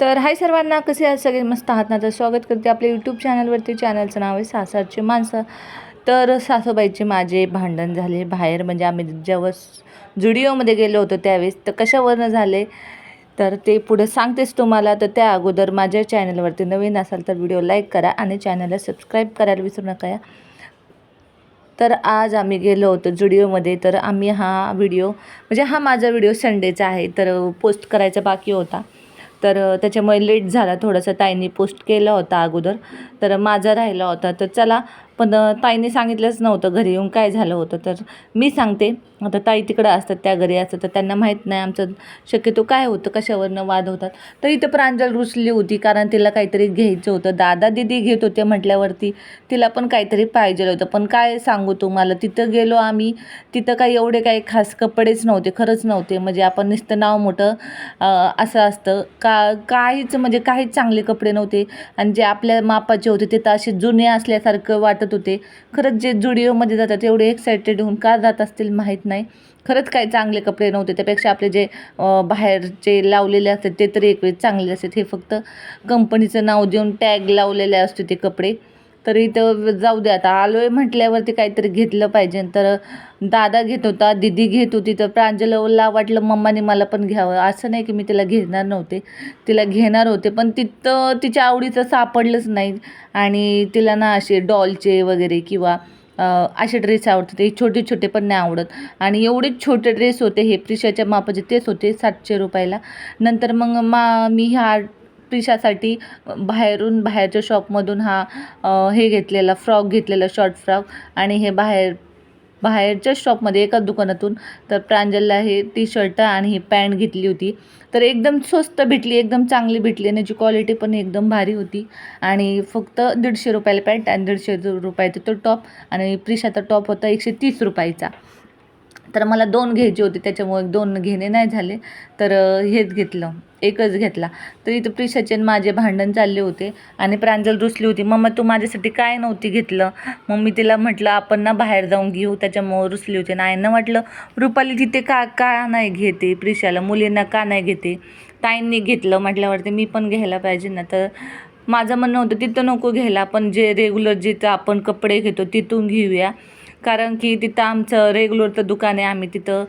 तर हाय सर्वांना कसे आहात सगळे? मस्त आहात ना? तर स्वागत करते आपल्या यूट्यूब चॅनलवरती चॅनलचं नाव आहे सासारचे माणसं. तर सासूबाईचे माझे भांडण झाले बाहेर. म्हणजे आम्ही जेव्हा जुडिओमध्ये गेलो होतो त्यावेळेस तर कशावरनं झाले? तर ते पुढे सांगतेच तुम्हाला. तर त्या अगोदर माझ्या चॅनलवरती नवीन असाल तर व्हिडिओ लाईक करा आणि चॅनलला सबस्क्राईब करायला विसरू नका या. तर आज आम्ही गेलो होतो जुडिओमध्ये. तर आम्ही हा व्हिडिओ म्हणजे हा माझा व्हिडिओ संडेचा आहे. तर पोस्ट करायचा बाकी होता. तर त्याच्यामुळे लेट झाला. थोडंसं ताईंनी पोस्ट केला होता अगोदर. तर माझा राहिला होता. तर चला पण ताईने सांगितलंच नव्हतं घरी येऊन काय झालं होतं. तर मी सांगते आता ताई तिकडं असतात त्या घरी असतात तर त्यांना माहीत नाही आमचं. शक्यतो काय होतं कशावरनं वाद होतात. तर इथं प्रांजल रुचली होती कारण तिला काहीतरी घ्यायचं होतं. दादा दिदी घेत होते म्हटल्यावरती तिला पण काहीतरी पाहिजे होतं. पण काय सांगू तुम्हाला तिथं गेलो आम्ही तिथं काही एवढे काही खास कपडेच नव्हते खरंच नव्हते. म्हणजे आपण नुसतं नाव मोठं असं असतं. का काहीच म्हणजे काहीच चांगले कपडे नव्हते. आणि जे आपल्या मापाचे होते ते तर असे जुने असल्यासारखं वाटत होते. खरंच जे जुडिओमध्ये जातात एवढे एक्सायटेड होऊन का जात असतील माहीत नाही. खरंच काही चांगले कपडे नव्हते. त्यापेक्षा आपले जे बाहेरचे लावलेले असतात ते तरी एक वेळ चांगले असतात. हे फक्त कंपनीचं नाव देऊन टॅग लावलेले असते ते कपडे. तर इथं जाऊ दे आता. आलो आहे म्हटल्यावरती काहीतरी घेतलं पाहिजे. तर दादा घेत होता दिदी घेत होती. तर प्रांजलला वाटलं मम्माने मला पण घ्यावं. असं नाही की मी तिला घेणार नव्हते. तिला घेणार होते पण तिथं तिच्या आवडीचं सापडलंच नाही. आणि तिला ना असे डॉलचे वगैरे किंवा असे ड्रेस आवडतात. ते छोटे छोटे पण नाही आवडत. आणि एवढे छोटे ड्रेस होते हे प्रिशाच्या मापाचे तेच होते सातशे रुपयाला. नंतर मग मा मी ह्या प्रिशासाठी बाहेरून बाहेरच्या शॉपमधून हा हे घेतलेला फ्रॉक घेतलेला शॉर्ट फ्रॉक आणि हे बाहेर बाहेरच्या शॉपमध्ये एका दुकानातून तर प्रांजलला हे टी शर्ट आणि ही पॅन्ट घेतली होती. तर एकदम स्वस्त भेटली एकदम चांगली भेटली आणि याची क्वालिटी पण एकदम भारी होती. आणि फक्त दीडशे रुपयाला पॅन्ट आणि दीडशे रुपयाचा तो टॉप आणि प्रिशाचा टॉप होता एकशे तीस रुपयाचा. तर मला दोन घ्यायचे होते त्याच्यामुळे दोन घेणे नाही झाले. तर हेच घेतलं एकच घेतला. तर इथं प्रिशाचे आणि माझे भांडण चालले होते आणि प्रांजल रुसली होती. मम्मा तू माझ्यासाठी काय नव्हती घेतलं? मग मी तिला म्हटलं आपण ना बाहेर जाऊन घेऊ. त्याच्यामुळं रुसली होती. आणि आईनं म्हटलं रुपाली तिथे का का नाही घेते प्रिशाला? मुलींना का नाही घेते? ताईंनी घेतलं. म्हटल्यावरती मी पण घ्यायला पाहिजे ना. तर माझं म्हणणं होतं तिथं नको घ्यायला. आपण जे रेग्युलर जिथं आपण कपडे घेतो तिथून घेऊया. कारण की तिथं आमचं रेग्युलरचं दुकान आहे. आम्ही तिथं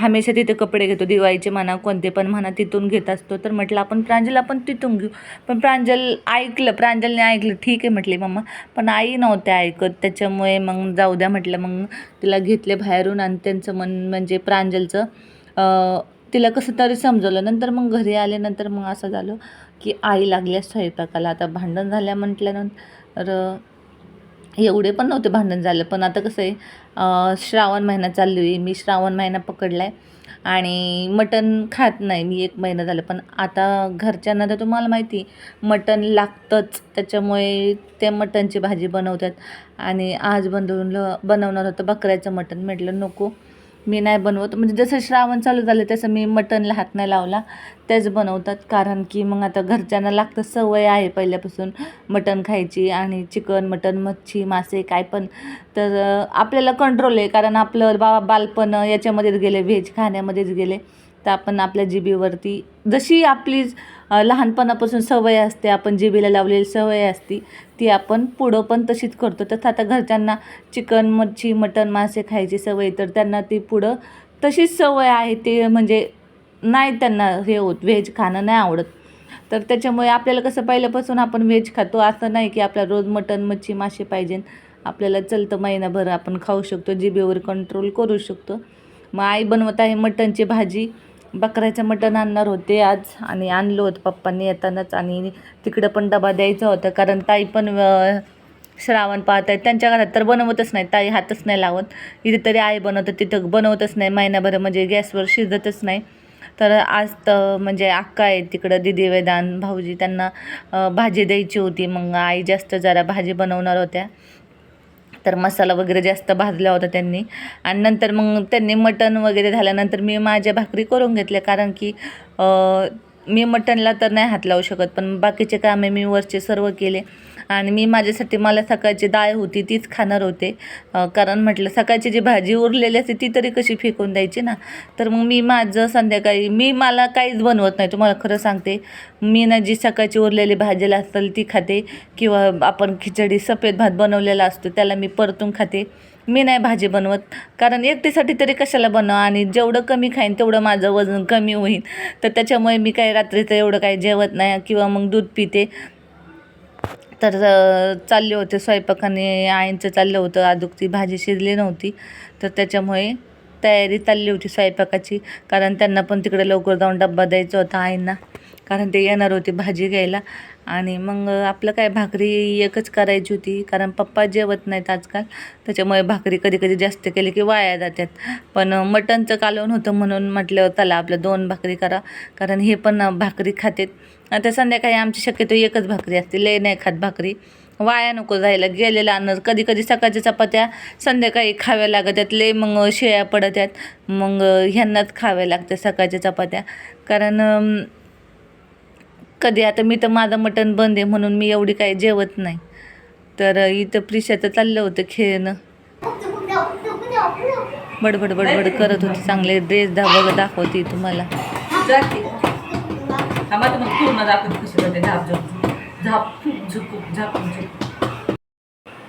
हमेशा तिथे कपडे घेतो. दिवाळीचे म्हणा कोणते पण म्हणा तिथून घेत असतो. तर म्हटलं आपण प्रांजल आपण तिथून घेऊ. पण प्रांजल ऐकलं प्रांजलने ऐकलं. ठीक आहे म्हटले मम्मा. पण आई नव्हते ऐकत. त्याच्यामुळे मग जाऊ द्या म्हटलं मग तिला घेतले बाहेरून आणि त्यांचं मन म्हणजे प्रांजलचं तिला कसं तरी समजवलं. नंतर मग घरी आल्यानंतर मग असं झालं की आई लागल्या स्वयंपाकाला. आता भांडण झाल्या म्हटल्यानंतर एवढे पण नव्हते भांडण झालं. पण आता कसं आहे श्रावण महिना चालली आहे. मी श्रावण महिना पकडला आहे आणि मटण खात नाही मी एक महिना झालं. पण आता घरच्यांना तर तुम्हाला माहिती मटण लागतंच. त्याच्यामुळे ते मटणची भाजी बनवतात. आणि आज बनवलं बनवणार होतं बकऱ्याचं मटण. म्हटलं नको. मी नाही बनवत. म्हणजे जसं श्रावण चालू झालं तसं मी मटणला हात नाही लावला. तेच बनवतात. कारण की मग आता घरच्यांना लागतं सवय आहे पहिल्यापासून मटण खायची आणि चिकन मटण मच्छी मासे काय पण. तर आपल्याला कंट्रोल आहे. कारण आपलं बा बालपण याच्यामध्येच गेले व्हेज खाण्यामध्येच गेले. तर आपण आपल्या जिबेवरती जशी आपली लहानपणापासून सवय असते आपण जिभेला लावलेली सवय असती ती आपण पुढं पण तशीच करतो. तसं आता घरच्यांना चिकन मच्छी मटण मासे खायची सवय तर त्यांना ती पुढं तशीच सवय आहे ते म्हणजे नाही त्यांना हे होत व्हेज खाणं नाही आवडत. तर त्याच्यामुळे आपल्याला कसं पहिल्यापासून आपण व्हेज खातो असं नाही की आपल्याला रोज मटण मच्छी मासे पाहिजे. आपल्याला चलतं महिनाभर आपण खाऊ शकतो जिभेवर कंट्रोल करू शकतो. मग आई बनवत आहे मटणची भाजी बकऱ्याचं मटण आणणार होते आज आणि आणलं होतं पप्पांनी येतानाच आणि तिकडं पण डबा द्यायचा होता. कारण ताई पण श्रावण पाहत आहेत. त्यांच्या घरात तर बनवतच नाही. ताई हातच नाही लावत. इथे तरी आई बनवतं. तिथं बनवतच नाही. महिनाभर म्हणजे गॅसवर शिजतच नाही. तर आज तर म्हणजे अक्का आहे तिकडं दिदी वेदान भाऊजी. त्यांना भाजी द्यायची होती. मग आई जास्त जरा भाजी बनवणार होत्या. तर मसाला वगैरे जास्त भाजला होता त्यांनी. आणि नंतर मग त्यांनी मटण वगैरे झाल्यानंतर मी माझ्या भाकरी करून घेतल्या. कारण की मी मटणला तर नाही हात लावू शकत पण बाकीचे कामे मी वरचे सर्व केले. आणि मी माझ्यासाठी मला सकाळची डाळ होती तीच खाणार होते. कारण म्हटलं सकाळची जी भाजी उरलेली असते ती तरी कशी फेकून द्यायची ना? तर मग मी माझं संध्याकाळी मी मला काहीच बनवत नाही. तुम्हाला खरं सांगते मी ना जी सकाळची उरलेली भाजीला असेल ती खाते. किंवा आपण खिचडी सफेद भात बनवलेला असतो त्याला मी परतून खाते. मी नाही भाजी बनवत. कारण एकटीसाठी तरी कशाला बनवा आणि जेवढं कमी खाईन तेवढं माझं वजन कमी होईल. तर त्याच्यामुळे मी काही रात्रीचं एवढं काही जेवत नाही किंवा मग दूध पिते. तर चालले होते स्वयंपाकाने आईंचं चाललं होतं. अजून ती भाजी शिजली नव्हती. तर त्याच्यामुळे तयारी चालली होती स्वयंपाकाची. कारण त्यांना पण तिकडे लवकर जाऊन डब्बा द्यायचा होता आईंना. कारण ते येणार होते भाजी घ्यायला. आणि मग आपलं काय भाकरी एकच करायची होती. कारण पप्पा जेवत नाहीत आजकाल. त्याच्यामुळे भाकरी कधी कधी जास्त केली की वाया जातात पण मटणचं कालवण होतं म्हणून म्हटलं चला आपलं दोन भाकरी करा. कारण हे पण भाकरी खातेत. आता संध्याकाळी आमची शक्यतो एकच भाकरी असते. लय नाही खात भाकरी. वाया नको जायला. गेलेलं अन्न कधी कधी सकाळच्या चपात्या संध्याकाळी खाव्या लागत आहेत लय मग शेळ्या पडत आहेत मग ह्यांनाच खाव्या लागते सकाळच्या चपात्या. कारण कधी आता मी तर माझं मटण बंद आहे म्हणून मी एवढी काही जेवत नाही. तर इथं प्रिशाचं चाललं होतं खेळणं. बडबड बडबड करत होती चांगले ड्रेस दा बघ दाखवते तुम्हाला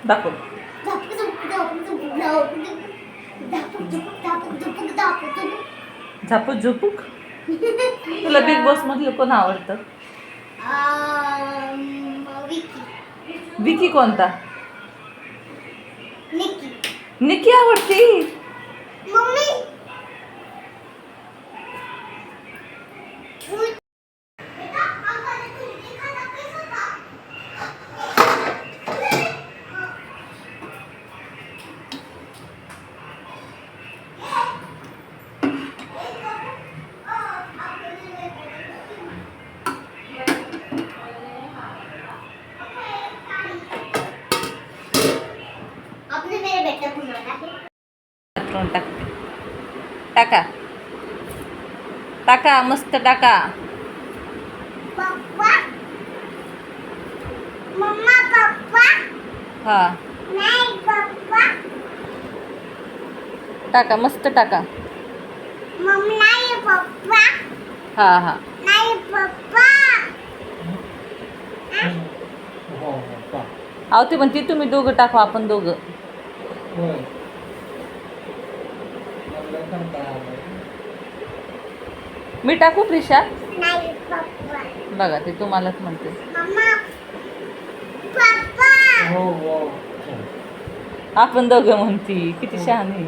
दाखव. झापूक झुपूक तुला बिग बॉस मधलं कोण आवडतं? विकी. कोणता? निकी. आवडती? आपने मेरे बेटे को मारा है करून टाक टाका टाका मस्त टाका. पप्पा. मम्मा पप्पा. हा. नहीं पप्पा. टाका मस्त टाका. मम्मी नहीं पप्पा. हा हा. नहीं पप्पा. अहो ते म्हणते तुम्ही दोघं टाकू आपण दोघं. मी टाकू प्रिशा? नहीं पप्पा. बघा ते तुम्हालाच म्हणते. मम्मा पप्पा. आपण दोघं म्हणती किती शहाण आहे.